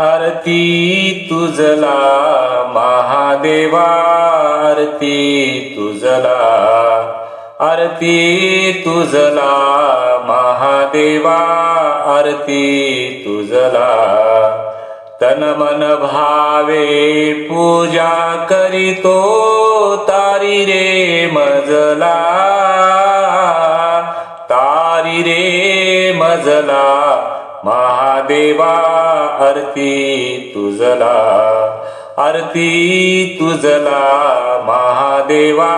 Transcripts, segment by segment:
आरती तुझला महादेवा आरती तुझला. आरती तुझला महादेवा आरती तुझला. तन मन भावे पूजा करीतो तारी रे मजला. महादेवा आरती तुझला आरती तुझला महादेवा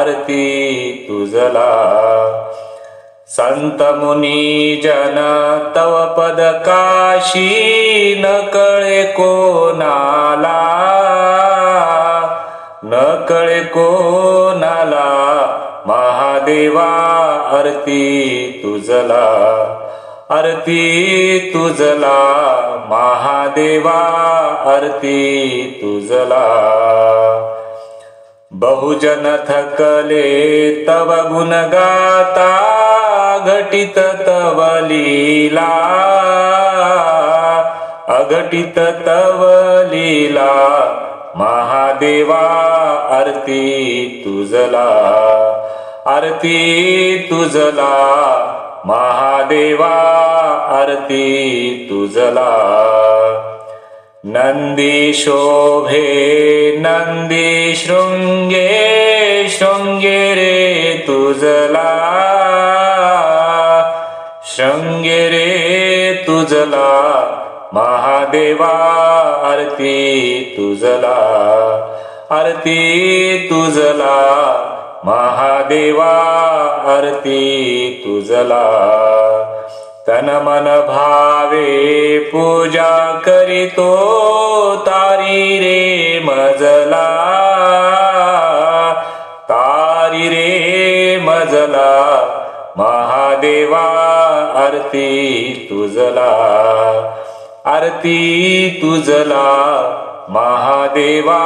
आरती तुझला संत मुनी जन तव पद काशी न कळे कोणाला. न कळे कोणाला महादेवा आरती तुझला आरती तुझला महादेवा आरती तुझला. बहुजन थकले तव गुण गाता घटित तव लीला. अघटित तव लीला महादेवा आरती तुझला. आरती तुझला महादेवा आरती तुझला. नंदी शोभे नंदी शृंगे शृंगे रे तुझला. शृंगे रे तुझला महादेवा आरती तुझला. आरती तुझला महादेवा आरती तुझला. तन मन भावे पूजा करीतो तारी रे मजला. तारी रे मजला महादेवा आरती तुझला. आरती तुझला महादेवा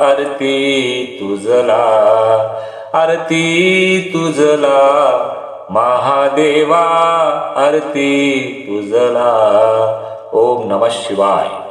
आरती तुझला. आरती तुझला. महादेवा आरती तुझला. ओम नमः शिवाय.